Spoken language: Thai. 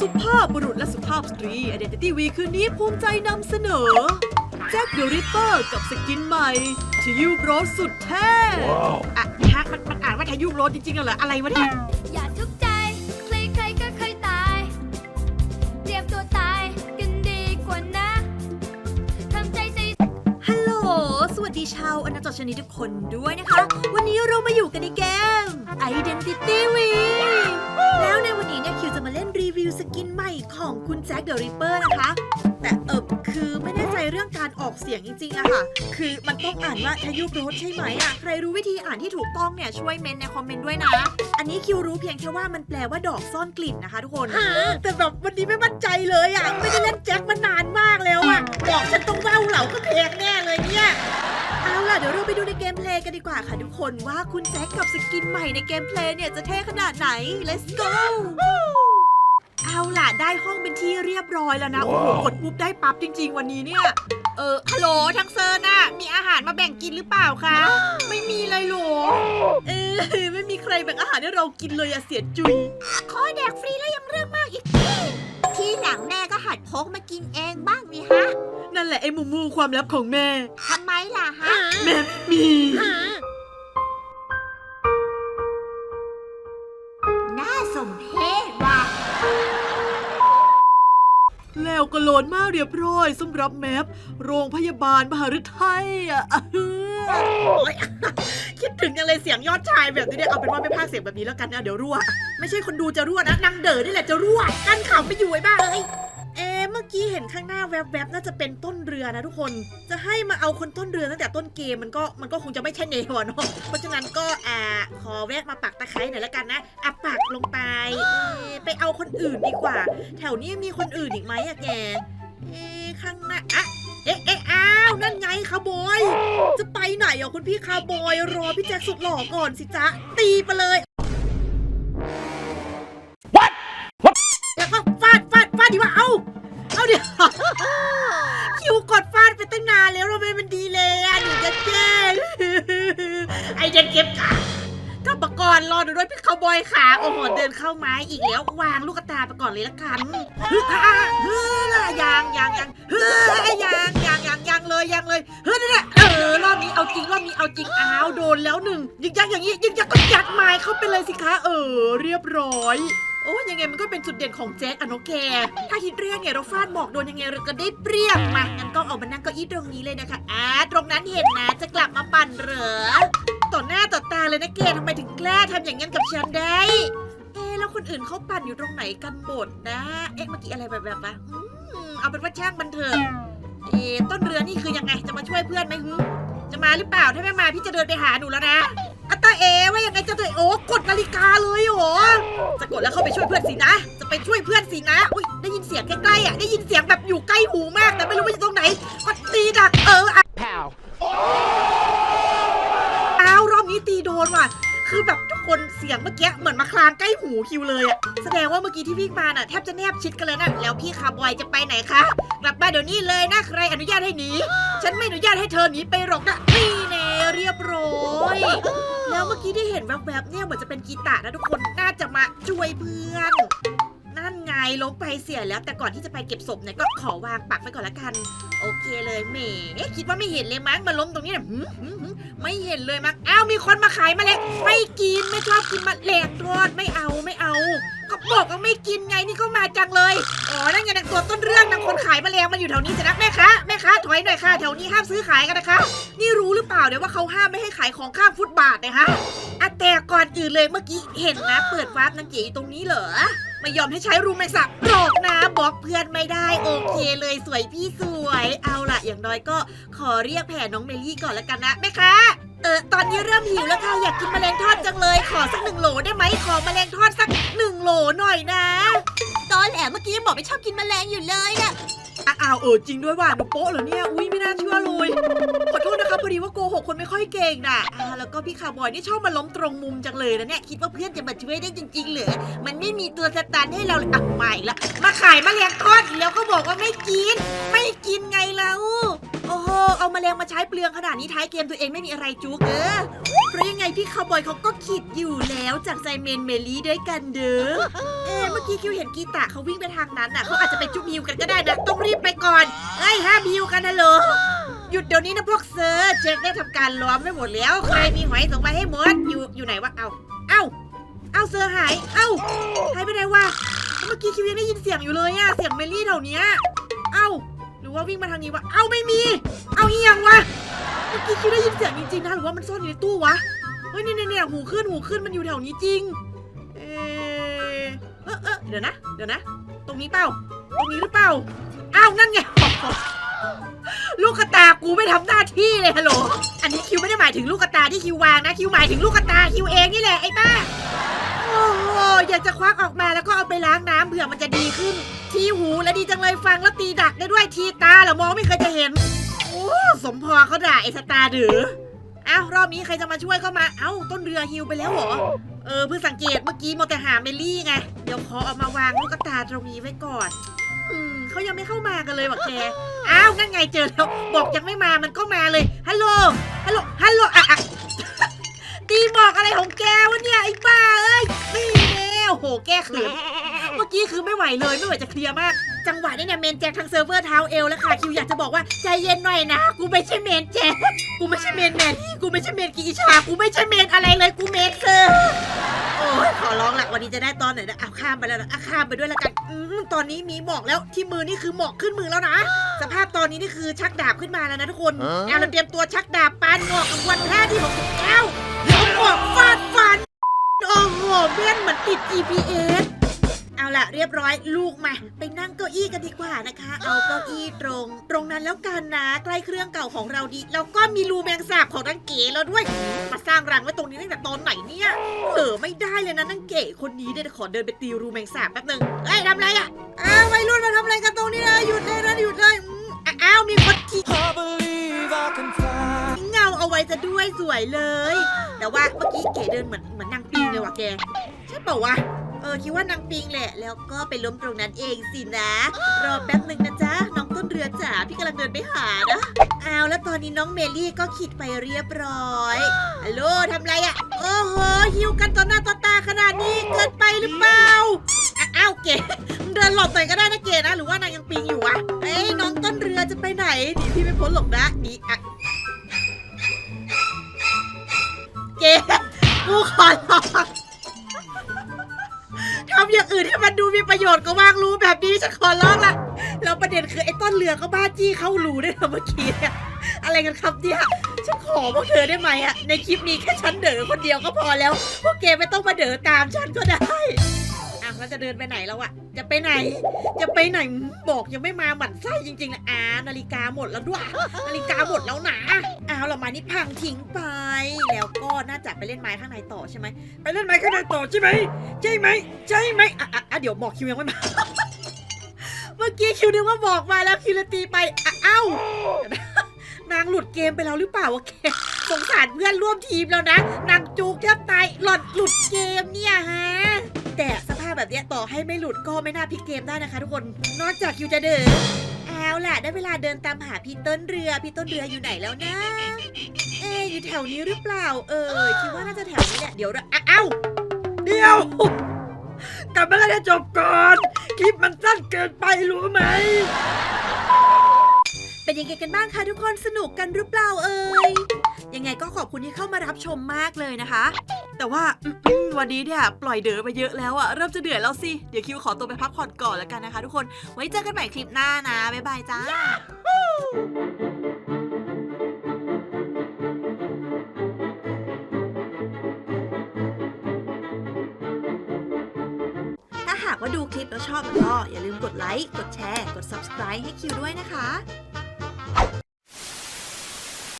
สุภาพบุรุษและสุภาพสตรี Identity Week คืนนี้ภูมิใจนำเสนอ แจ็คเดอะริปเปอร์กับสกินใหม่ทยูโรสสุดเท่อะฮะมันมันอ่านว่าทยูโรสจริงๆเหรอ อะไรวะเนี่ย อย่าทุกข์ใจ ใครๆก็เคยตาย เตรียมตัวตายกันดีกว่านะทำใจใจ ฮัลโหล สวัสดีชาวอนาจักรชนิดทุกคนด้วยนะคะ วันนี้เรามาอยู่กันในเกม Identity Week แล้วในวันนี้เนี่ยคิวจะมาเล่นรี วิวสกินใหม่ของคุณแจ็คเดอะริปเปอร์นะคะ แต่เออคือไม่แน่ใจเรื่องการออกเสียงจริงๆอะค่ะ คือมันต้องอ่านว่าทยุโรสใช่ไหมอะใครรู้วิธีอ่านที่ถูกต้องเนี่ยช่วยเมนในคอมเมนต์ด้วยนะ อันนี้คิวรู้เพียงแค่ว่ามันแปลว่าดอกซ่อนกลิ่นนะคะทุกคน แต่แบบวันนี้ไม่มั่นใจเลยอะไม่ได้เล่นแจ็คมานานมากแล้วอะบอกฉันต้องเบ้าเหล่าก็เพลงแน่เลยเนี่ยเอาล่ะเดี๋ยวเราไปดูในเกมเพลย์กันดีกว่าค่ะทุกคนว่าคุณแจ็คกับสกินใหม่ในเกมเพลย์เนี่ยจะเท่ขนาดไหน let's go เอาล่ะได้ห้องเป็นที่เรียบร้อยแล้วนะ โอ้โห กดปุ๊บได้ปั๊บจริง ๆ วันนี้เนี่ย เออฮัลโหลทั้งเซอร์น่ะ มีอาหารมาแบ่งกินหรือเปล่าคะ ไม่มีเลยเหรอ เออไม่มีใครแบ่งอาหารให้เรากินเลยอะเสียจุยขอแดกฟรีแล้วยังเรื่องมากอีกทีหลังแม่ก็หัดพกมากินเองบ้างนี่ฮะ นั่นแหละไอ้มูมูความลับของแม่ ทำไมล่ะฮะ แม่มี น่าสมเพชว่ะ แล้วก็โหลดมาเรียบร้อยสำหรับแมพโรงพยาบาลมหาฤทัยอะคิดถึงยังเลยเสียงยอดชายแบบนี้เนี่ยเอาเป็นว่าไม่พากเสียงแบบนี้แล้วกันนะเดี๋ยวรั่ว ไม่ใช่คนดูจะรั่วนะนางเด๋อนี่แหละจะรั่ว กั้นข่าวไม่อยู่ไอ้บ้าเอ้ย เอ๊เมื่อกี้เห็นข้างหน้าแวบๆ น่าจะเป็นต้นเรือนะทุกคน จะให้มาเอาคนต้นเรือตั้งแต่ต้นเกมมันก็มันก็คงจะไม่ใช่เนวเนาะ เพราะฉะนั้นก็อ่าขอแวะมาปักตะไคร้หน่อยล้วกันนะอะปักลงไปเอ๊ไปเอาคนอื่นดีกว่า แถวนี้มีคนอื่นอีกไหมอะแก เอ๊ข้างหน้าอะเอ๊ะเอ๊ะอ้าวนั่นไงคาร์บอย จะไปไหนอะคุณพี่คาร์บอย รอพี่แจ็คสุดหล่อก่อนสิจ๊ะ ตีไปเลย คิวกดฟาดไปตั้งนานแล้วทำไมมันดีเลยอะหนูจะแจ้งไอเดนเก็บขากลับมาก่อนรอดูด้วยพี่คาวบอยขาโอ้โหเดินเข้าไม้อีกแล้ววางลูกตาไปก่อนเลยละกันฮึอะฮึยางยางยางฮึยางยางยางยางเลยยางเลยฮึนั่นแหละเออรอบนี้เอาจริงรอบนี้เอาจริงอ้าวโดนแล้วหนึ่งยิงยักอย่างนี้ยิงยักก็ยัดไม้เข้าไปเลยสิคะเออ เรียบร้อย โอ้ยังไงมันก็เป็นจุดเด่นของแจ็คอะเนาะแก ถ้าฮิตเรียกเนี่ยเราฟาดบอกโดนยังไงเราก็ได้เปรียบมางั้นก็เอามานั่งเก้าอี้ตรงนี้เลยนะคะอ่าตรงนั้นเห็นนะจะกลับมาปั่นเหรอต่อหน้าต่อตาเลยนะเกทำไมถึงกล้าทำอย่างนั้นกับฉันได้ เอ๊ะแล้วคนอื่นเขาปั่นอยู่ตรงไหนกันหมดนะ เอ๊ะเมื่อกี้อะไรแบบแบบปะอืมเอาเป็นว่าช่างมันเถอะเอ๊ะต้นเรือนี่คือยังไงจะมาช่วยเพื่อนไหมฮึจะมาหรือเปล่าถ้าไม่มาพี่จะเดินไปหาหนูแล้วนะอัตตาเอว่ายังไงจะตัวโอ้กดนาฬิกาเลยเหรอ กดแล้วเข้าไปช่วยเพื่อนสินะ จะไปช่วยเพื่อนสินะ อุ้ยได้ยินเสียงใกล้ๆอะ ได้ยินเสียงแบบอยู่ใกล้หูมาก แต่ไม่รู้ว่าอยู่ตรงไหนก็ตีดักเออ Pow. อ้าวรอบนี้ตีโดนว่ะ คือแบบทุกคนเสียงเมื่อกี้เหมือนมาคลางใกล้หูคิวเลยอะแสดงว่าเมื่อกี้ที่วิ่งมาน่ะแทบจะแนบชิดกันเลยนะแล้วพี่คาร์บอยจะไปไหนคะ กลับมาเดี๋ยวนี้เลยนะใครอนุญาตให้หนี ฉันไม่อนุญาตให้เธอหนีไปหรอกนะนี่แน่เรียบร้อยแล้วเมื่อกี้ที่เห็นแวบๆเนี่ยเหมือนจะเป็นกีตาร์นะทุกคนน่าจะมาช่วยเพื่อนนั่นไงล้มไปเสียแล้ว แต่ก่อนที่จะไปเก็บศพเนี่ยก็ขอวางปักไว้ก่อนละกัน โอเคเลยแหมคิดว่าไม่เห็นเลยมั้งมาล้มตรงนี้เนี่ย ไม่เห็นเลยมั้งอ้าวมีคนมาขายมาเลยไม่กินไม่ชอบกินมาแหลกทอดไม่เอาไม่เอา ก็บอกว่าไม่กินไงนี่ก็มาจังเลยอ๋อนั่นไงนางตัวต้นเรื่องนางคนขายมแมลงมันอยู่แถวนี้สินะแม่ค้าแม่ค้าถอยหน่อยค่ะแถวนี้ห้ามซื้อขายกันนะคะ นี่รู้หรือเปล่าเนี่ยว่าเขาห้ามไม่ให้ขายของข้ามฟุตบาทนะคะอะแต่ก่อนอื่นเลยเมื่อกี้เห็นนะ เปิดวาร์ปนางเก๋อยู่ตรงนี้เหรอไม่ยอมให้ใช้รูมแมงสับหรอกนะบอกเพื่อนไม่ได้โอเคเลยสวยพี่สวย เอาล่ะ อย่างน้อยก็ขอเรียกแผ่น้องเมลี่ก่อนละกันนะแม่คะ เออตอนนี้เริ่มหิวแล้วค่ะอยากกินแมลงทอดจังเลย ขอสักหนึ่งโหลได้ไหมขอแมลงทอดสักหนึ่งโหลหน่อยนะ ตอนแหลเมื่อกี้ยังบอกไม่ชอบกินแมลงอยู่เลยอะอ้าวเออจริงด้วยว่ะหนูโป๊ะเหรอเนี่ยอุ้ยไม่น่าเชื่อเลยขอโทษนะคะพอดีว่าโกหกคนไม่ค่อยเก่งน่ะอ่าแล้วก็พี่คาร์บอยนี่ชอบมาล้มตรงมุมจังเลยนะเนี่ยคิดว่าเพื่อนจะมาช่วยได้จริงๆเหรอมันไม่มีตัวสตันให้เราเลยอะมาอีกละมาขายแมลงทอดอีกแล้วก็บอกว่าไม่กิน ไม่กินไงแล้ว โอ้โหเอามาแมลงมาใช้เปลืองขนาดนี้ท้ายเกมตัวเองไม่มีอะไรจุกเออเพราะยังไงพี่คาวบอยเขาก็ขิดอยู่แล้วจากไซเมนเมลี่ด้วยกันเด้อเอ๊ะเมื่อกี้คิวเห็นกีตาเขาวิ่งไปทางนั้นน่ะเขาอาจจะไปจุ๊บฮิวกันก็ได้นะต้องรีบไปก่อนเอ้ยห้ามิวกันนะเหรอหยุดเดี๋ยวนี้นะพวกเซอร์เช็คได้ทำการล้อมไว้หมดแล้วใครมีหอยส่งมาให้หมดอยู่อยู่ไหนวะเอาเอ้าเอาเซอร์หายเอ้าหายไปไหนวะเมื่อกี้คิวยังได้ยินเสียงอยู่เลยอะเสียงเมลี่แถวเนี้ยเอ้า รือว่าวิ่งมาทางนี้วะ เอาไม่มี เอาเอียงวะ เมื่อกี้คิดได้ยินเสียงจริงๆนะหรือว่ามันซ่อนอยู่ในตู้วะ เฮ้ยเนี่ยเนี่ยหูขึ้นหูขึ้นมันอยู่แถวนี้จริง เออเออเออเดี๋ยวนะ เดี๋ยวนะ ตรงนี้เปล่า ตรงนี้หรือเปล่า อ้าวนั่นไง ลูกกระตากูไม่ทำหน้าที่เลยฮัลโหล อันนี้คิวไม่ได้หมายถึงลูกกระตาที่คิววางนะ คิวหมายถึงลูกกระตาคิวเองนี่แหละไอ้บ้า โอ้โหอยากจะควักออกมาแล้วก็เอาไปล้างน้ำเผื่อมันจะดีขึ้น ทีหูและดีจังเลยฟังแล้วตีดักได้ด้วยทีตาเหรอมองไม่เคยจะเห็น โอ้สมพอเขาด่าไอ้สตาหรืออ้าวรอบนี้ใครจะมาช่วยก็มา เอ้าต้นเรือฮิวไปแล้วเหรอ เออเพิ่งสังเกตเมื่อกี้มวแต่หาเมลี่ไง เดี๋ยวขอเอามาวางลูกกระตาตรงนี้ไว้ก่อน เขายังไม่เข้ามากันเลยว่ะแก อ้าว นั่นไงเจอแล้ว บอกยังไม่มามันก็มาเลย ฮัลโหล ฮัลโหล ฮัลโหลอะอะตีบอกอะไรของแกวะเนี่ยไอ้บ้าเอ้ยนี่แน่โอ้โห แกเขินเมื่อกี้คือไม่ไหวเลยไม่ไหวจะเคลียร์มาก จังหวะนี้เนี่ยเมนแจ็คทางเซิร์ฟเวอร์เท้าเอลแล้วค่ะคิวอยากจะบอกว่าใจเย็นหน่อยนะ กูไม่ใช่เมนแจ็ค กูไม่ใช่เมนแมน กูไม่ใช่เมนกีชา กูไม่ใช่เมนอะไรเลย กูเมนเซอร์ อ้ยขอร้องละวันนี้จะได้ตอนไหนนะเอาข้ามไปแล้วนะเอาข้ามไปด้วยละกันอืมตอนนี้มีหมอกแล้วที่มือนี่คือหมอกขึ้นมือแล้วนะ สภาพตอนนี้นี่คือชักดาบขึ้นมาแล้วนะทุกคนฮะเอาเราเตรียมตัวชักดาบปานหมอกกับวันท่าที่ของแก้วเดี๋ยวหมอกฟาดฟันโอ้โหเบี้ยนเหมือนติด GPS เอา ละเรียบร้อยลูกมาไปนั่งเก้าอี้กันดีกว่านะคะ เอาเก้าอี้ตรง ตรงนั้นแล้วกันนะใกล้เครื่องเก่าของเราดีแล้วก็มีรูแมงสาบของนางเก๋แล้วด้วย มาสร้างรังไว้ตรงนี้ตั้งแต่ตอนไหนเนี่ยเออไม่ได้เลยนะนางเก๋คนนี้เนี่ยขอเดินไปตีรูแมงสาบแป๊บนึงเอ้ยทำไรอะอ้าววัยรุ่นมาทำอะไรกันตรงนี้นะหยุดเลยนะหยุดเลยอืมอ้าวมีคนขี่ I believe I can fly. เงาเอาไว้จะด้วยสวยเลย แต่ว่าเมื่อกี้เก๋เดินเหมือนเหมือนนางปิงเลยว่ะแกใช่เปล่าวะเออคิดว่านางปิงแหละ แล้วก็ไปล้มตรงนั้นเองสินะ รอแป๊บหนึ่งนะจ๊ะ น้องต้นเรือจ๋าพี่กำลังเดินไปหานะเอาแล้วตอนนี้น้องเมลี่ก็ขิดไปเรียบร้อยฮัลโหลทำไรอะ่ะ โอ้โหหิวกันต่อหน้าต่อตาขนาดนี้เกินไปหรือเปล่าอ้าวเก๋เดินหลบหน่อยก็ได้นะเก๋นะ หรือว่านางยังปิงอยู่วะเอ้ยน้องต้นเรือจะไปไหนหนีพี่ไม่พ้นหรอกนะหนีอะ ประโยชน์ก็ว่างรู้แบบนี้ฉันขอร้องละแล้วประเด็นคือไอ้ต้นเรือก็บ้าจี้เข้ารูด้วยนะเมื่อกี้เนี่ยอะไรกันครับเนี่ยฉันขอพวกเธอได้ไหมอะในคลิปนี้แค่ฉันเด๋อคนเดียวก็พอแล้ว พวกแกไม่ต้องมาเด๋อตามฉันก็ได้ แล้วจะเดินไปไหนแล้วอะจะไปไหน จะไปไหนบอกยังไม่มาหมั่นไส้จริงๆนะอานาฬิกาหมดแล้วด้วยนาฬิกาหมดแล้วนะเอาละไม้นี่พังทิ้งไป แล้วก็น่าจะไปเล่นไม้ข้างในต่อใช่ไหมไปเล่นไม้ข้างในต่อใช่ไหมใช่ไหมใช่ไหมอะอะเดี๋ยวบอกคิวยังไม่มาเมื่อกี้คิวนึกว่าบอกมาแล้วคิวเลยตีไปอ้าวนางหลุดเกมไปแล้วหรือเปล่าวะแกสงสารเพื่อนร่วมทีมแล้วนะนางจูกแทบตายหลอดหลุดเกมเนี่ยฮะ แต่ส แบบนี้ต่อให้ไม่หลุดก็ไม่น่าพลิกเกมได้นะคะ ทุกคน นอกจากคิวจะเดินเอาล่ะได้เวลาเดินตามหาพี่ต้นเรือ พี่ต้นเรืออยู่ไหนแล้วนะ เอ๊อยู่แถวนี้หรือเปล่า เออคิดว่าน่าจะแถวนี้แหละเดี๋ยวเราเอ้าเดี๋ยวกลับมาแล้วจบก่อน คลิปมันสั้นเกินไปรู้ไหม เป็นยังไงกันบ้างคะทุกคนสนุกกันหรือเปล่าเอ่ยยังไงก็ขอบคุณที่เข้ามารับชมมากเลยนะคะ แต่ว่าวันนี้เนี่ยปล่อยเด๋อไปเยอะแล้วอะเริ่มจะเดือดแล้วสิเดี๋ยวคิวขอตัวไปพักผ่อนก่อนแล้วกันนะคะ ทุกคนไว้เจอกันใหม่คลิปหน้านะบ๊ายบายจ้า ถ้าหากว่าดูคลิปแล้วชอบก็อย่าลืมกดไลค์ กดแชร์ กด subscribe ให้คิวด้วยนะคะ